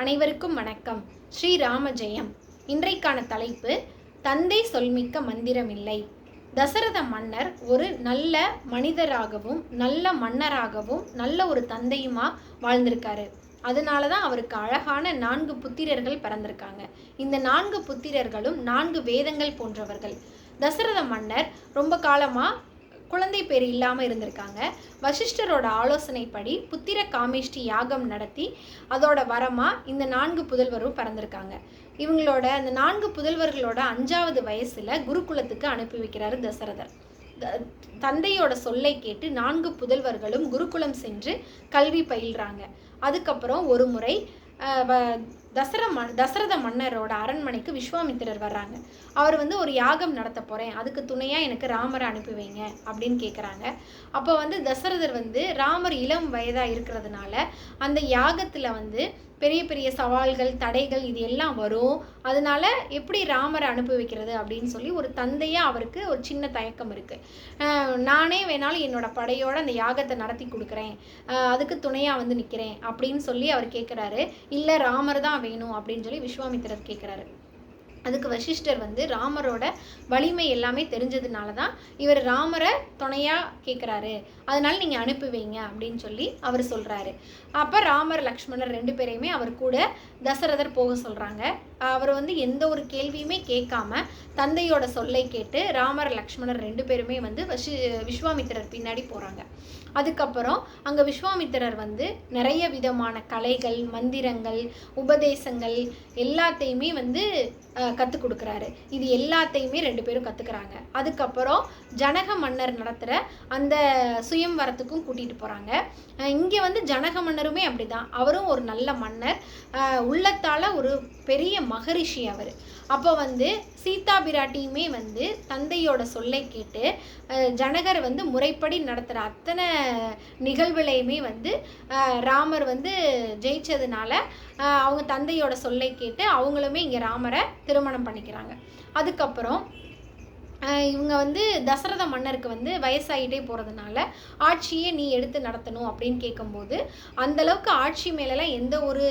அனைவருக்கும் வணக்கம். ஸ்ரீராம ஜெயம் இன்றைக்கான தலைப்பு தந்தை சொல்மிக்க மந்திரமில்லை தசரத மன்னர் ஒரு நல்ல மனிதராகவும் நல்ல மன்னராகவும் நல்ல ஒரு தந்தையுமா வாழ்ந்திருக்காரு. அதனால தான் அவருக்கு அழகான நான்கு புத்திரர்கள் பிறந்திருக்காங்க. இந்த நான்கு புத்திரர்களும் நான்கு வேதங்கள் போன்றவர்கள். தசரத மன்னர் ரொம்ப காலமாக குழந்தை பேர் இல்லாமல் இருந்திருக்காங்க. வசிஷ்டரோட ஆலோசனைப்படி புத்திர காமேஷ்டி யாகம் நடத்தி அதோட வரமாக இந்த நான்கு புதல்வரும் பிறந்திருக்காங்க. இவங்களோட அந்த நான்கு புதல்வர்களோட அஞ்சாவது வயசில் குருகுலத்துக்கு அனுப்பி வைக்கிறாரு தசரதர். த- தந்தையோட சொல்லை கேட்டு நான்கு புதல்வர்களும் குருகுலம் சென்று கல்வி பயில்றாங்க. அதுக்கப்புறம் ஒரு முறை தசர மன் தசரத மன்னரோட அரண்மனைக்கு விஸ்வாமித்திரர் வர்றாங்க. அவர் வந்து ஒரு யாகம் நடத்த போகிறேன் அதுக்கு துணையாக எனக்கு ராமரை அனுப்பி வைங்க அப்படின்னு கேட்குறாங்க அப்போ வந்து தசரதர் வந்து ராமர் இளம் வயதாக இருக்கிறதுனால அந்த யாகத்தில் வந்து பெரிய பெரிய சவால்கள் தடைகள் இது எல்லாம் வரும். அதனால எப்படி ராமரை அனுப்பி வைக்கிறது அப்படின்னு சொல்லி ஒரு தந்தையாக அவருக்கு ஒரு சின்ன தயக்கம் இருக்குது நானே வேணாலும் என்னோட படையோட அந்த யாகத்தை நடத்தி கொடுக்குறேன். அதுக்கு துணையாக வந்து நிற்கிறேன் அப்படின்னு சொல்லி அவர் கேட்குறாரு இல்லை ராமர் தான் வேணும் அப்படின்னு சொல்லி விஸ்வாமித்திரர் கேட்குறாரு அதுக்கு வசிஷ்டர் வந்து ராமரோட வலிமை எல்லாமே தெரிஞ்சதுனால தான் இவர் ராமரை துணையாக கேட்குறாரு அதனால நீங்கள் அனுப்புவீங்க அப்படின்னு சொல்லி அவர் சொல்கிறாரு அப்போ ராமர் லக்ஷ்மணர் ரெண்டு பேரையுமே அவர் கூட தசரதர் போக சொல்கிறாங்க அவர் வந்து எந்த ஒரு கேள்வியுமே கேட்காம தந்தையோட சொல்லை கேட்டு ராமர் லக்ஷ்மணர் ரெண்டு பேருமே வந்து வசி விஸ்வாமித்திரர் பின்னாடி போகிறாங்க அதுக்கப்புறம் அங்கே விஸ்வாமித்திரர் வந்து நிறைய விதமான கலைகள் மந்திரங்கள் உபதேசங்கள் எல்லாத்தையுமே வந்து கற்றுக் கொடுக்குறாரு இது எல்லாத்தையுமே ரெண்டு பேரும் கற்றுக்குறாங்க அதுக்கப்புறம் ஜனக மன்னர் நடத்துகிற அந்த சுயம்வரத்துக்கும் கூட்டிகிட்டு போகிறாங்க இங்கே வந்து ஜனக மன்னருமே அப்படிதான். அவரும் ஒரு நல்ல மன்னர். உள்ளத்தால் ஒரு பெரிய மகரிஷி அவர். அப்போ வந்து சீதா பிராட்டியுமே வந்து தந்தையோட சொல்லை கேட்டு ஜனகர் வந்து முறைப்படி நடத்துகிற அத்தனை நிகழ்வுலையுமே வந்து ராமர் வந்து ஜெயிச்சதுனால அவங்க தந்தையோட சொல்லை கேட்டு அவங்களுமே இங்கே ராமரை திருமணம் பண்ணிக்கிறாங்க. அதுக்கப்புறம் இவங்க வந்து தசரத மன்னருக்கு வந்து வயசாகிட்டே போகிறதுனால ஆட்சியே நீ எடுத்து நடத்தணும் அப்படின்னு கேட்கும்போது அந்த அளவுக்கு ஆட்சி மேலெல்லாம் எந்த ஒரு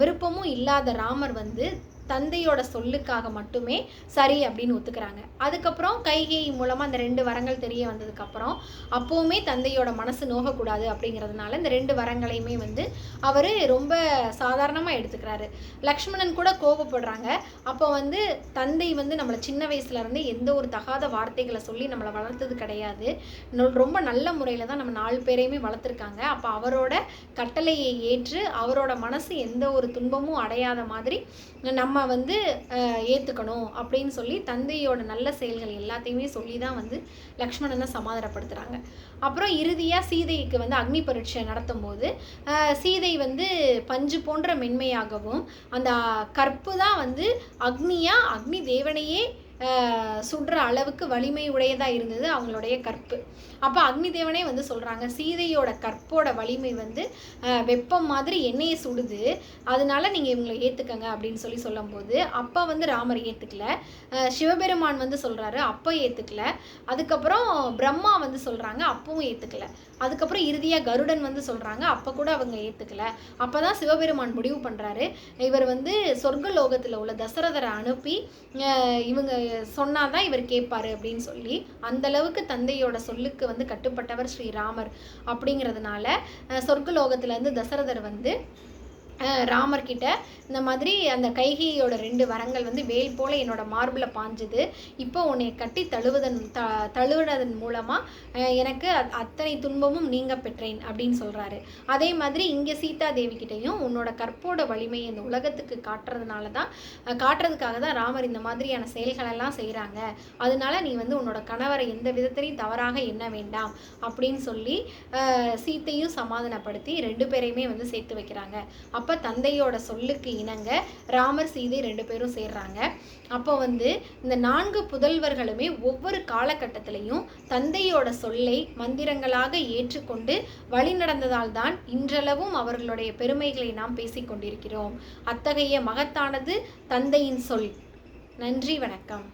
விருப்பமும் இல்லாத ராமர் வந்து தந்தையோட சொல்லுக்காக மட்டுமே சரி அப்படின்னு ஒத்துக்கிறாங்க. அதுக்கப்புறம் கைகை மூலமாக அந்த ரெண்டு வரங்கள் தெரிய வந்ததுக்கப்புறம் அப்போவுமே தந்தையோட மனசு நோகக்கூடாது அப்படிங்கிறதுனால இந்த ரெண்டு வரங்களையுமே வந்து அவர் ரொம்ப சாதாரணமாக எடுத்துக்கிறாரு. லக்ஷ்மணன் கூட கோபப்படுறாங்க அப்போ வந்து தந்தை வந்து நம்மளை சின்ன வயசுலேருந்து எந்த ஒரு தகாத வார்த்தைகளை சொல்லி நம்மளை வளர்த்தது கிடையாது. ரொம்ப நல்ல முறையில் தான் நம்ம நாலு பேரையுமே வளர்த்துருக்காங்க. அப்போ அவரோட கட்டளையை ஏற்று அவரோட மனசு எந்த ஒரு துன்பமும் அடையாத மாதிரி நம்ம வந்து ஏற்றுக்கணும் அப்படின்னு சொல்லி தந்தையோட நல்ல செயல்கள் எல்லாத்தையுமே சொல்லி தான் வந்து லக்ஷ்மணனை சமாதானப்படுத்துகிறாங்க அப்புறம் இறுதியாக சீதைக்கு வந்து அக்னி பரீட்சை நடத்தும் போது சீதை வந்து பஞ்சு போன்ற மென்மையாகவும் அந்த கற்பு தான் வந்து அக்னியாக அக்னி தேவனையே சுடுற அளவுக்கு வலிமை உடையதாக இருந்தது அவங்களுடைய கற்பு. அப்போ அக்னி தேவனே வந்து சொல்கிறாங்க சீதையோட கற்போட வலிமை வந்து வெப்பம் மாதிரி எண்ணெயை சுடுது அதனால நீங்கள் இவங்களை ஏற்றுக்கங்க அப்படின்னு சொல்லி சொல்லும்போது அப்போ வந்து ராமர் ஏற்றுக்கல சிவபெருமான் வந்து சொல்கிறாரு அப்போ ஏற்றுக்கல அதுக்கப்புறம் பிரம்மா வந்து சொல்கிறாங்க அப்பவும் ஏற்றுக்கல அதுக்கப்புறம் இறுதியாக கருடன் வந்து சொல்கிறாங்க அப்போ கூட அவங்க ஏற்றுக்கல அப்போ தான் சிவபெருமான் முடிவு பண்ணுறாரு இவர் வந்து சொர்க்க லோகத்தில் உள்ள தசரதரை அனுப்பி இவங்க சொன்னால் தான் இவர் கேட்பாரு அப்படின்னு சொல்லி அந்த அளவுக்கு தந்தையோட சொல்லுக்கு வந்து கட்டுப்பட்டவர் ஸ்ரீராமர் அப்படிங்கிறதுனால அஹ், சொர்க்க தசரதர் வந்து ராமர்கிட்ட இந்த மாதிரி அந்த கைகையோட ரெண்டு வரங்கள் வந்து வேல் போல என்னோட மார்பில் பாஞ்சுது. இப்போ உன்னை கட்டி தழுவதன் த தழுவுனதன் மூலமாக எனக்கு அத்- அத்தனை துன்பமும் நீங்க பெற்றேன் அப்படின்னு சொல்கிறாரு அதே மாதிரி இங்கே சீதா தேவிக்கிட்டையும் உன்னோட கற்போட வலிமை இந்த உலகத்துக்கு காட்டுறதுனால தான் காட்டுறதுக்காக தான் ராமர் இந்த மாதிரியான செயல்களெல்லாம் செய்கிறாங்க அதனால நீ வந்து உன்னோட கணவரை எந்த விதத்திலையும் தவறாக எண்ண வேண்டாம் அப்படின்னு சொல்லி சீத்தையும் சமாதானப்படுத்தி ரெண்டு பேரையுமே வந்து சேர்த்து வைக்கிறாங்க. அப் அப்போ தந்தையோட சொல்லுக்கு இணங்க ராமர் சீதை ரெண்டு பேரும் சேர்றாங்க. அப்போ வந்து இந்த நான்கு புதல்வர்களுமே ஒவ்வொரு காலகட்டத்திலையும் தந்தையோட சொல்லை மந்திரங்களாக ஏற்றுக்கொண்டு வழி நடந்ததால் தான் இன்றளவும் அவர்களுடைய பெருமைகளை நாம் பேசிக்கொண்டிருக்கிறோம். அத்தகைய மகத்தானது தந்தையின் சொல். நன்றி வணக்கம்.